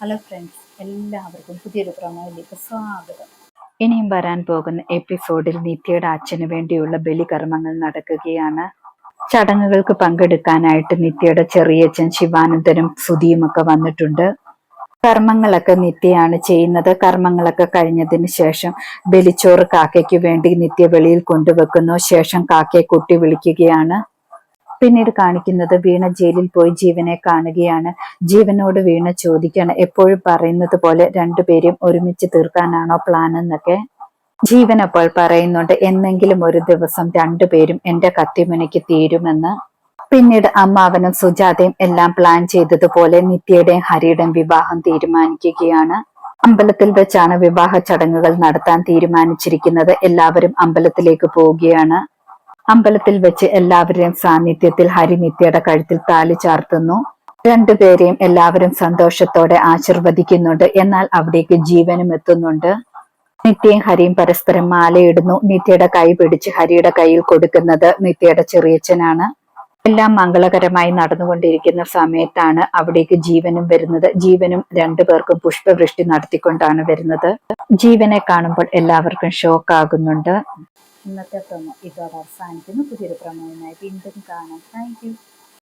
Hello friends എല്ലാവർക്കും പുതിയൊരു പ്രമോയിലേക്ക് സ്വാഗതം. ഇനിയും വരാൻ പോകുന്ന എപ്പിസോഡിൽ നിത്യയുടെ അച്ഛന് വേണ്ടിയുള്ള ബലികർമ്മങ്ങൾ നടക്കുകയാണ്. ചടങ്ങുകൾക്ക് പങ്കെടുക്കാനായിട്ട് നിത്യയുടെ ചെറിയച്ഛൻ ശിവാനന്ദനും സുധിയും ഒക്കെ വന്നിട്ടുണ്ട്. കർമ്മങ്ങളൊക്കെ നിത്യയാണ് ചെയ്യുന്നത്. കർമ്മങ്ങളൊക്കെ കഴിഞ്ഞതിന് ശേഷം ബലിച്ചോറ് കാക്കയ്ക്ക് വേണ്ടി നിത്യ വെളിയിൽ കൊണ്ടുവെക്കുന്നു. ശേഷം കാക്കയെ കുട്ടി വിളിക്കുകയാണ്. പിന്നീട് കാണിക്കുന്നത് വീണ ജയിലിൽ പോയി ജീവനെ കാണുകയാണ്. ജീവനോട് വീണ ചോദിക്കുകയാണ്. എപ്പോഴും പറയുന്നത് പോലെ രണ്ടുപേരും ഒരുമിച്ച് തീർക്കാനാണോ പ്ലാൻ എന്നൊക്കെ ജീവൻ അപ്പോൾ പറയുന്നുണ്ട്. എന്നെങ്കിലും ഒരു ദിവസം രണ്ടുപേരും എന്റെ കത്തിമുനയ്ക്ക് തീരുമെന്ന്. പിന്നീട് അമ്മാവനും സുജാതയും എല്ലാം പ്ലാൻ ചെയ്തതുപോലെ നിത്യയുടെയും ഹരിയുടെയും വിവാഹം തീരുമാനിക്കുകയാണ്. അമ്പലത്തിൽ വെച്ചാണ് വിവാഹ ചടങ്ങുകൾ നടത്താൻ തീരുമാനിച്ചിരിക്കുന്നത്. എല്ലാവരും അമ്പലത്തിലേക്ക് പോവുകയാണ്. അമ്പലത്തിൽ വെച്ച് എല്ലാവരുടെയും സാന്നിധ്യത്തിൽ ഹരിനിത്യയുടെ കഴുത്തിൽ താലി ചാർത്തുന്നു. രണ്ടുപേരെയും എല്ലാവരും സന്തോഷത്തോടെ ആശീർവദിക്കുന്നുണ്ട്. എന്നാൽ അവിടേക്ക് ജീവനും എത്തുന്നുണ്ട്. നിത്യയും ഹരിയും പരസ്പരം മാലയിടുന്നു. നിത്യയുടെ കൈ പിടിച്ച് ഹരിയുടെ കയ്യിൽ കൊടുക്കുന്നത് നിത്യയുടെ ചെറിയച്ഛനാണ്. എല്ലാം മംഗളകരമായി നടന്നുകൊണ്ടിരിക്കുന്ന സമയത്താണ് അവിടേക്ക് ജീവനും വരുന്നത്. ജീവനും രണ്ടുപേർക്കും പുഷ്പവൃഷ്ടി നടത്തിക്കൊണ്ടാണ് വരുന്നത്. ജീവനെ കാണുമ്പോൾ എല്ലാവർക്കും ഷോക്ക് ആകുന്നുണ്ട് ഇന്നത്തെ പ്രൊമോ ഇതോടെ അവസാനിക്കുന്നു. പുതിയൊരു പ്രൊമോയുമായി വീണ്ടും കാണാം. താങ്ക്